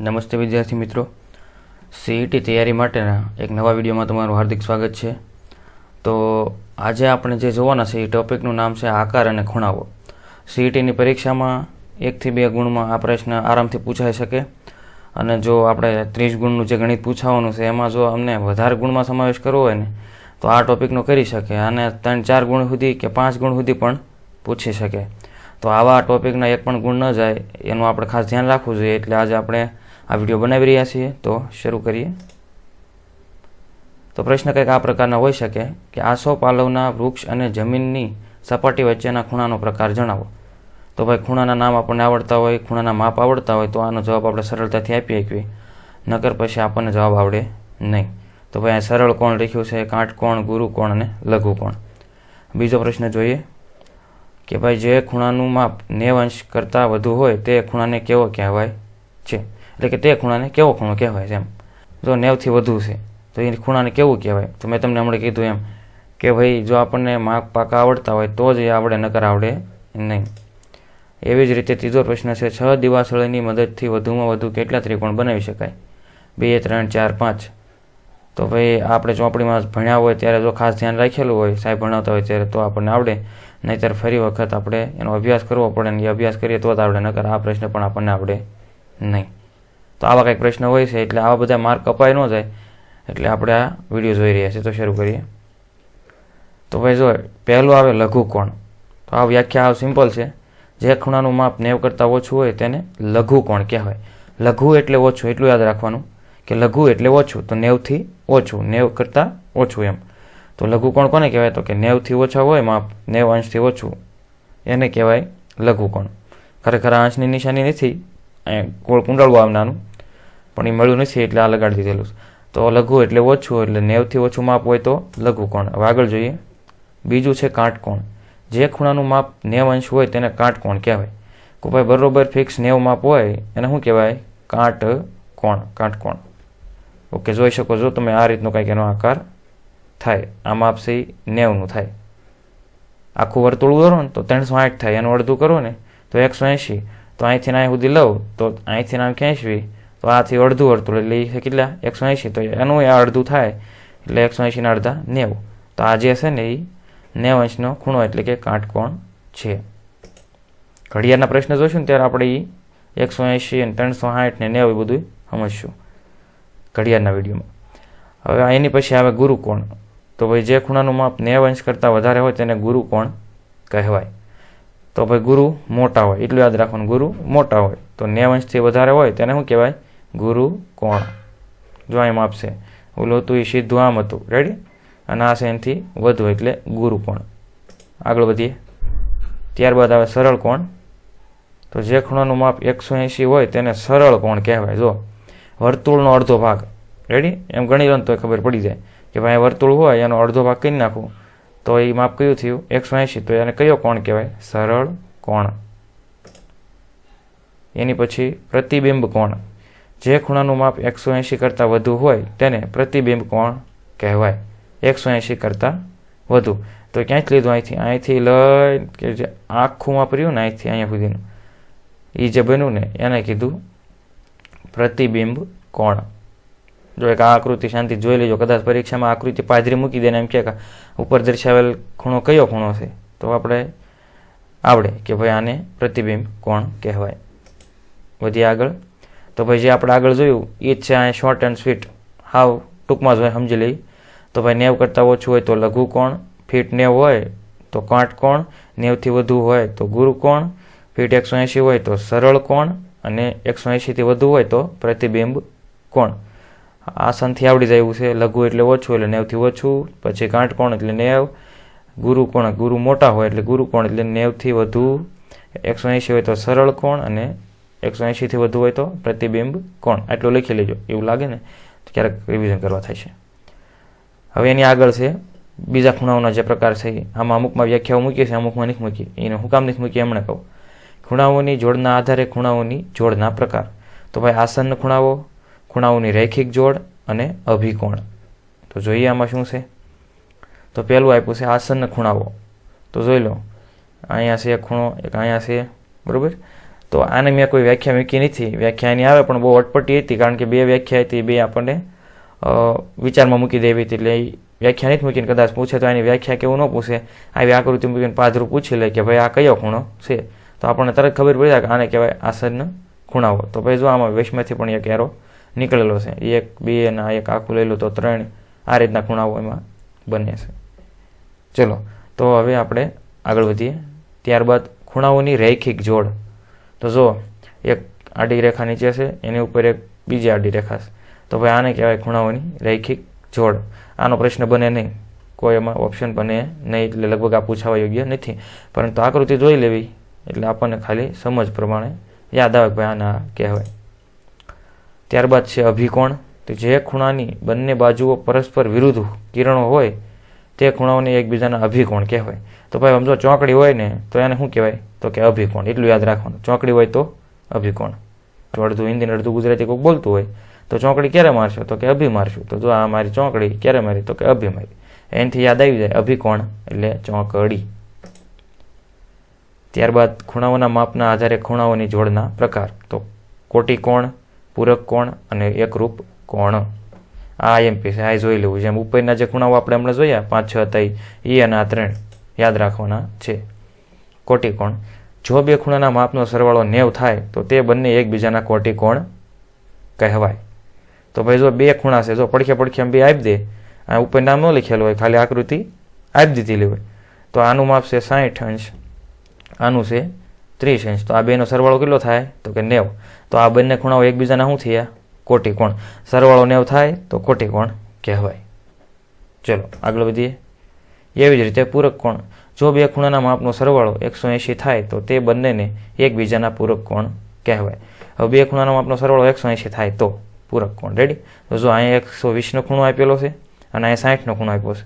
નમસ્તે વિદ્યાર્થી મિત્રો. સીઈટી તૈયારી માટેના એક નવા વિડીયોમાં તમારું હાર્દિક સ્વાગત છે. તો આજે આપણે જે જોવાના છે એ ટોપિકનું નામ છે આકાર અને ખૂણાઓ સીઈટીની પરીક્ષામાં એકથી બે ગુણમાં આ પ્રશ્ન આરામથી પૂછાઈ શકે. અને જો આપણે ત્રીસ ગુણનું જે ગણિત પૂછાવાનું છે એમાં જો અમને વધારે ગુણમાં સમાવેશ કરવો હોય ને, તો આ ટોપિકનો કરી શકે. અને ત્રણ ચાર ગુણ સુધી કે પાંચ ગુણ સુધી પણ પૂછી શકે. તો આવા ટોપિકના એક પણ ગુણ ન જાય, એનું આપણે ખાસ ધ્યાન રાખવું જોઈએ. એટલે આજે આપણે આ વીડિયો બનાવી રહ્યા છીએ, તો શરૂ કરીએ. તો પ્રશ્ન કંઈક આ પ્રકારના હોઈ શકે કે આસો પાલવના વૃક્ષ અને જમીનની સપાટી વચ્ચેના ખૂણાનો પ્રકાર જણાવો. તો ભાઈ, ખૂણાના નામ આપણને આવડતા હોય, ખૂણાના માપ આવડતા હોય, તો આનો જવાબ આપણે સરળતાથી આપી શકીએ. નકર પછી આપણને જવાબ આવડે નહીં. તો ભાઈ, આ સરળ કોણ લખ્યું છે? કાટકોણ ગુરુકોણ અને લઘુકોણ બીજો પ્રશ્ન જોઈએ કે ભાઈ, જે ખૂણાનું માપ નેવ અંશ કરતાં વધુ હોય, તે ખૂણાને કેવો કહેવાય છે? એટલે કે તે ખૂણાને કેવો ખૂણો કહેવાય છે એમ. જો નેવથી વધુ છે, તો એ ખૂણાને કેવું કહેવાય? તો મેં તમને હમણાં કીધું એમ કે ભાઈ, જો આપણને માર્ક પાકા આવડતા હોય, તો જ એ આવડે, નકર આવડે નહીં. એવી જ રીતે ત્રીજો પ્રશ્ન છે, છ દિવાસળીની મદદથી વધુમાં વધુ કેટલા ત્રિકોણ બનાવી શકાય? બે, ત્રણ, ચાર, પાંચ. તો ભાઈ, આપણે ચોપડીમાં ભણ્યા હોય, ત્યારે જો ખાસ ધ્યાન રાખેલું હોય, સાહેબ ભણાવતા હોય ત્યારે તો આપણને આવડે. નહીંતર ફરી વખત આપણે એનો અભ્યાસ કરવો પડે ને એ અભ્યાસ કરીએ તો જ આવડે, નકર આ પ્રશ્ન પણ આપણને આવડે નહીં. તો આવા કંઈક પ્રશ્ન હોય છે એટલે આવા બધા માર્ક અપાય ન જાય, એટલે આપણે આ વીડિયો જોઈ રહ્યા છીએ તો શરૂ કરીએ. તો ભાઈ જો, પહેલું આવે લઘુકોણ. તો આ વ્યાખ્યા આ સિમ્પલ છે. જે ખૂણાનું માપ નેવ કરતાં ઓછું હોય તેને લઘુકોણ કહેવાય. લઘુ એટલે ઓછું, એટલું યાદ રાખવાનું કે લઘુ એટલે ઓછું, તો નેવથી ઓછું, નેવ કરતાં ઓછું એમ. તો લઘુકોણ કોને કહેવાય? તો કે નેવથી ઓછા હોય, માપ નેવ અંશથી ઓછું, એને કહેવાય લઘુકોણ. ખરેખર આ અંશની નિશાની નથી ગોળ કુંડળવું આવનાનું પણ એ મળ્યું નથી એટલે આ લગાડી દીધેલું તો લઘુ એટલે ઓછું, એટલે નેવથી ઓછું માપ હોય તો લઘુકોણ હવે આગળ જોઈએ. બીજું છે કાટકોણ. જે ખૂણાનું માપ નેવ અંશ હોય તેને કાટકોણ કહેવાય. કે ભાઈ, બરોબર ફિક્સ નેવ માપ હોય, એને શું કહેવાય? કાટ કોણ કાટકોણ. ઓકે, જોઈ શકો છો તમે આ રીતનો કંઈક એનો આકાર થાય. આ માપ છે નેવનું થાય. આખું વર્તુળ કરો ને તો ત્રણસો આઠ થાય. એનું અડધું કરો ને, તો એકસો એંશી. તો અહીંથી અહીં સુધી લઉં, તો અહીંથી આમ ખેંચવી, તો આથી અડધું અડધું એટલે એ કેટલા? એકસો એંશી. તો એનું આ અડધું થાય, એટલે એકસો એંશીના અડધા નેવું. તો આ જે છે ને એ નેવ અંશનો ખૂણો એટલે કે કાટકોણ છે. ઘડિયાળના પ્રશ્ન જોઈશું ને ત્યારે આપણે એ એકસો એંશી અને ત્રણસો સાઠ ને નેવું એ બધું સમજશું ઘડિયાળના વિડીયોમાં. હવે એની પછી આવે ગુરુકોણ. તો ભાઈ જે ખૂણાનું માપ નેવ અંશ કરતાં વધારે હોય તેને ગુરુકોણ કહેવાય. તો ભાઈ ગુરુ મોટા હોય. એટલું યાદ રાખવાનું, ગુરુ મોટા હોય. તો નેવ અંશથી વધારે હોય તેને શું કહેવાય? ગુરુ કોણ? જો એમ આપશે. ઓલું હતું એ સીધું આમ હતું. રેડી અને આ છે એનાથી વધુ એટલે ગુરુ કોણ આગળ વધીએ. ત્યારબાદ આવે સરળ કોણ? તો જે ખૂણાનું માપ એકસો એંશી હોય તેને સરળ કોણ કહેવાય? જો, વર્તુળનો અડધો ભાગ. રેડી એમ ગણી લો તો ખબર પડી જાય. કે ભાઈ વર્તુળ હોય, એનો અડધો ભાગ કરી નાખું. તો એ માપ કયું થયું? એકસો એંશી. તો એને કયો કોણ કહેવાય? સરળ કોણ? એની પછી પ્રતિબિંબ કોણ? જે ખૂણાનું માપ એકસો એંશી કરતાં વધુ હોય તેને પ્રતિબિંબ કોણ કહેવાય? એકસો એંશી કરતાં વધુ. તો ક્યાંથી લીધું? અહીંથી. અહીંથી લઈ કે જે આખું માપ રહ્યું ને અહીંથી અહીંયા સુધીનું. એ જે બન્યું ને એને કીધું પ્રતિબિંબ કોણ. જો એક આ આકૃતિ શાંતિ જોઈ લેજો, કદાચ પરીક્ષામાં આકૃતિ પાદરી મૂકી દેને એમ કે ઉપર દર્શાવેલ ખૂણો કયો ખૂણો છે? તો આપણે આવડે કે ભાઈ આને પ્રતિબિંબ કોણ કહેવાય? વધી આગળ. તો ભાઈ જે આપણે આગળ જોયું, એ જ છે આ શોર્ટ એન્ડ સ્વીટ હાવ ટૂંકમાં જ હોય, સમજી લઈ તો ભાઈ નેવ કરતાં ઓછું હોય તો લઘુ કોણ ફીટ નેવ હોય તો કાંઠ કોણ, નેવથી વધુ હોય તો ગુરુ કોણ ફીટ એકસો એંશી હોય તો સરળ કોણ અને એકસો એંશીથી વધુ હોય તો પ્રતિબિંબ કોણ? આસનથી આવડી જાય એવું છે. લઘુ એટલે ઓછું, એટલે નેવથી ઓછું, પછી કાંટકોણ એટલે નેવ. ગુરુ કોણ? ગુરુ મોટા હોય એટલે ગુરુ કોણ એટલે નેવથી વધુ. એકસો એંશી હોય તો સરળ કોણ અને એકસો એંશીથી વધુ હોય તો પ્રતિબિંબ કોણ? આટલું લખી લેજો. એવું લાગે ને? તો ક્યારેક રિવિઝન કરવા થાય છે. હવે એની આગળ છે. બીજા ખૂણાઓના જે પ્રકાર છે, આમાં અમુકમાં વ્યાખ્યાઓ મૂકી છે, અમુકમાં નથી મૂકી. એને હું કામ નથી મૂકી, એમણે કહું. ખૂણાઓની જોડના આધારે ખૂણાઓની જોડના પ્રકાર. તો ભાઈ આસન ખૂણાઓ ખૂણાઓની રૈખિક જોડ અને અભિકોણ. તો જોઈએ આમાં શું છે? તો પહેલું આપ્યું છે આસન ખૂણાઓ. તો જોઈ લો, અહીંયા છે એક ખૂણો, એક અહીંયા છે, બરાબર? તો આને મેં કોઈ વ્યાખ્યા મૂકી નથી. વ્યાખ્યા એની આવે, પણ બહુ અટપટી હતી, કારણ કે બે વ્યાખ્યા હતી, બે આપણને વિચારમાં મૂકી દેવી હતી. એટલે વ્યાખ્યા નથી મૂકીને કદાચ પૂછે તો એની વ્યાખ્યા કેવું ન પૂછે. આવી આકૃતિ મૂકીને પાદરું પૂછી લે કે ભાઈ આ કયો ખૂણો છે? તો આપણને તરત ખબર પડી જાય કે આને કહેવાય આસન ખૂણાઓ. તો ભાઈ જો આમાં વેશમાંથી પણ એક એરો નીકળેલો છે. એક, બે અને એક આખું લઈ લો તો ત્રણ આ રીતના ખૂણાઓ એમાં બને છે. ચલો, તો હવે આપણે આગળ વધીએ. ત્યારબાદ ખૂણાઓની રૈખિક જોડ. તો જો એક આડી રેખા નીચે છે, એની ઉપર એક બીજી આડી રેખા છે. તો ભાઈ આને કહેવાય ખૂણાઓની રૈખિક જોડ. આનો પ્રશ્ન બને નહીં. કોઈ એમાં ઓપ્શન બને નહીં, એટલે લગભગ આ પૂછાવા યોગ્ય નથી. પરંતુ આકૃતિ જોઈ લેવી. એટલે આપણને ખાલી સમજ પ્રમાણે યાદ આવે ભાઈ આના કહેવાય. ત્યારબાદ છે અભિકોણ. તો જે ખૂણાની બંને બાજુઓ પરસ્પર વિરુદ્ધ કિરણો હોય, તે ખૂણાઓને એકબીજાના અભિકોણ કહેવાય. તો ભાઈ સમજો ચોકડી હોય ને, તો એને શું કહેવાય? તો કે અભિકોણ. એટલું યાદ રાખવાનું. ચોકડી હોય તો અભિકોણ. જો અડધું હિન્દી અડધું ગુજરાતી કોઈ બોલતું હોય, તો ચોકડી ક્યારે મારશો? તો કે અભિ મારશું તો જો આ મારી ચોકડી ક્યારે મારી? તો કે અભિ મારી એનાથી યાદ આવી જાય અભિકોણ એટલે ચોકડી. ત્યારબાદ ખૂણાઓના માપના આધારે ખૂણાઓની જોડના પ્રકાર. તો કોટી કોણ પૂરક કોણ અને એકરૂપ કોણ? આ આઈએમપી છે. આ જોઈ લેવું. જેમ ઉપરના જે ખૂણાઓ આપણે હમણાં જોયા, પાંચ, છ હતા એ અને આ ત્રણ યાદ રાખવાના છે. કોટિકોણ જો બે ખૂણાના માપનો સરવાળો નેવ થાય, તો તે બંને એકબીજાના કોટિકોણ કહેવાય. તો ભાઈ જો બે ખૂણા છે, જો પડખે પડખે એમ બે આપી દે, આ ઉપર નામ ન લખેલું હોય, ખાલી આકૃતિ આપી દીધેલી હોય. તો આનું માપ છે સાઠ અંશ. આનું છે ત્રીસ ઇંચ તો આ બેનો સરવાળો કેટલો થાય? તો કે નેવ. તો આ બંને ખૂણાઓ એકબીજાના શું થયા? કોટી કોણ સરવાળો નેવ થાય તો કોટી કોણ કહેવાય. ચલો, આગળ વધીએ. એવી જ રીતે પૂરક કોણ. જો બે ખૂણાના માપનો સરવાળો એકસો એંશી થાય તો તે બંનેને એકબીજાના પૂરક કોણ કહેવાય. હવે બે ખૂણાના માપનો સરવાળો એકસો એંશી થાય તો પૂરક કોણ. રેડી તો જો અહીંયા એકસો વીસનો ખૂણો આપેલો છે અને અહીંયા સાઠનો ખૂણો આપ્યો છે.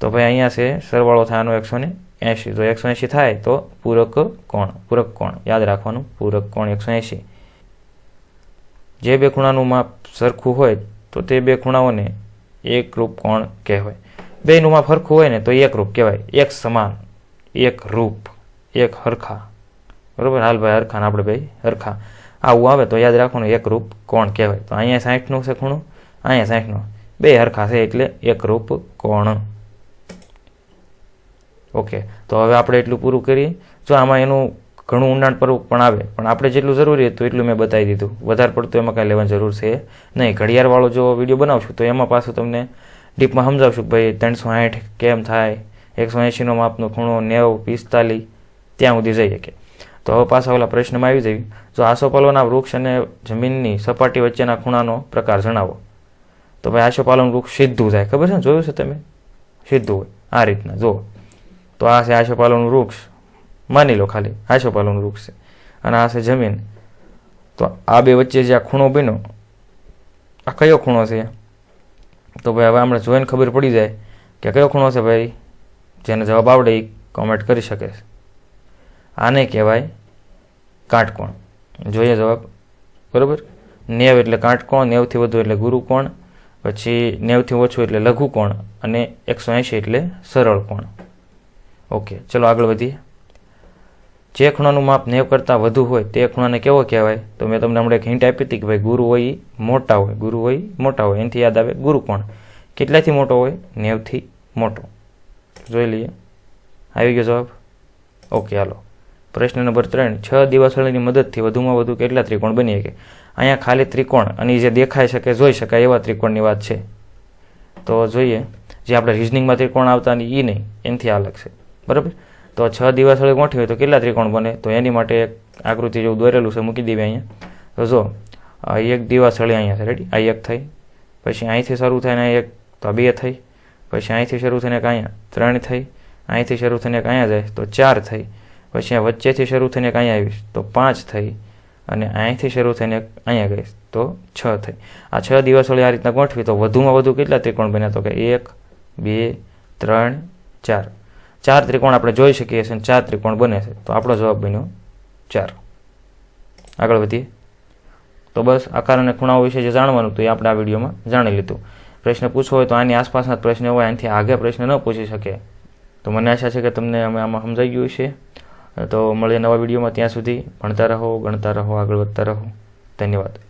તો ભાઈ અહીંયા છે સરવાળો થાય આનો એકસો ને એંશી. તો એકસો એંશી થાય તો પૂરક કોણ? પૂરક કોણ? યાદ રાખવાનું, પૂરક કોણ એકસો એંશી? જે બે ખૂણાનું માપ સરખું હોય તો તે બે ખૂણાઓને એકરૂપ કોણ કહેવાય. બેનું માપ સરખું હોય ને તો એકરૂપ કહેવાય. એક સમાન, એક રૂપ, એક હરખા. બરાબર? હાલ ભાઈ, હરખા આપણે ભાઈ હરખા. આવું આવે તો યાદ રાખવાનું એકરૂપ કોણ કહેવાય. તો અહીંયા સાઠનું છે ખૂણું, અહીંયા સાઠનું બે હરખા છે એટલે એકરૂપ કોણ. ઓકે. તો હવે આપણે એટલું પૂરું કરીએ. જો આમાં એનું ઘણું ઊંડાણ પર પણ આવે, પણ આપણે જેટલું જરૂરી હતું એટલું મેં બતાવી દીધું. વધારે પડતું એમાં કાંઈ લેવાની જરૂર છે નહીં. ઘડિયાળવાળો જો વીડિયો બનાવશું, તો એમાં પાછું તમને ડીપમાં સમજાવશું ભાઈ ત્રણસો સાઠ કેમ થાય, એકસો એંશીનો માપનો ખૂણો, નેવ, પિસ્તાલીસ, ત્યાં સુધી જઈએ કે તો હવે પાછા ઓલા પ્રશ્નમાં આવી જઈએ. જો આસોપાલવના વૃક્ષ અને જમીનની સપાટી વચ્ચેના ખૂણાનો પ્રકાર જણાવો. તો ભાઈ આસોપાલવનું વૃક્ષ સીધું થાય ખબર છે ને? જોયું છે તમે? સીધું હોય. આ રીતના. જુઓ. તો આ છે આશોપાલવનું વૃક્ષ. માની લો ખાલી આશોપાલવનું વૃક્ષ છે. અને આ છે જમીન. તો આ બે વચ્ચે જે આ ખૂણો બન્યો, આ કયો ખૂણો છે? તો ભાઈ હવે આપણે જોઈને ખબર પડી જાય કે કયો ખૂણો છે ભાઈ? જેને જવાબ આવડે એ કોમેન્ટ કરી શકે છે. આને કહેવાય કાટકોણ. જોઈએ જવાબ. બરાબર? નેવ એટલે કાટકોણ, નેવથી વધુ એટલે ગુરુકોણ, પછી નેવથી ઓછું એટલે લઘુકોણ, અને એકસો એંશી એટલે સરળ કોણ ઓકે, ચલો આગળ વધીએ. જે ખૂણાનું માપ નેવ કરતાં વધુ હોય તે ખૂણાને કેવો કહેવાય? તો મેં તમને હમણાં એક હિન્ટ આપી હતી કે ભાઈ ગુરુ હોય મોટા હોય, ગુરુ હોય મોટા હોય. એનાથી યાદ આવે ગુરુ કોણ કેટલાથી મોટો હોય? નેવથી મોટો. જોઈ લઈએ. આવી ગયો જવાબ? Okay, hello. પ્રશ્ન નંબર ત્રણ. છ દિવસળીની મદદથી વધુમાં વધુ કેટલા ત્રિકોણ બની શકે? અહીંયા ખાલી ત્રિકોણ અને જે દેખાઈ શકે જોઈ શકાય એવા ત્રિકોણની વાત છે. તો જોઈએ. જે આપણે રિઝનિંગમાં ત્રિકોણ આવતા એ નહીં. એનાથી અલગ છે બરાબર? તો છ દિવસળે ગોઠવી હોય તો કેટલા ત્રિકોણ બને? તો એની માટે એક આકૃતિ જેવું દોરેલું છે, મૂકી દેવી અહીંયા. તો જો એક દિવાસળી અહીંયા છે રેડી આ એક થઈ. પછી અહીંથી શરૂ થઈને એક, તો બે થઈ. પછી અહીંથી શરૂ થઈને અહીંયા, ત્રણ થઈ. અહીંથી શરૂ થઈને અહીંયા જાય, તો ચાર થઈ. પછી આ વચ્ચેથી શરૂ થઈને અહીંયા આવીશ, તો પાંચ થઈ. અને અહીંથી શરૂ થઈને અહીંયા ગઈશ, તો છ થઈ. આ છ દિવસોળી આ રીતના ગોઠવી, તો વધુમાં વધુ કેટલા ત્રિકોણ બન્યા? તો કે એક, બે, ત્રણ, ચાર. ચાર ત્રિકોણ આપણે જોઈ શકીએ છીએ ચાર ત્રિકોણ બને છે. તો આપણો જવાબ બન્યો ચાર. આગળ વધીએ. તો બસ આકાર અને ખૂણાઓ વિશે જે જાણવાનું હતું એ આપણે આ વિડીયોમાં જાણી લીધું. પ્રશ્ન પૂછવો હોય તો આની આસપાસના પ્રશ્ન હોય, આનાથી આગળ પ્રશ્ન ન પૂછી શકે. તો મને આશા છે કે તમને અમે આમાં સમજાઈ ગયું છે તો મળીએ નવા વિડીયોમાં ત્યાં સુધી ભણતા રહો, ગણતા રહો, આગળ વધતા રહો. ધન્યવાદ.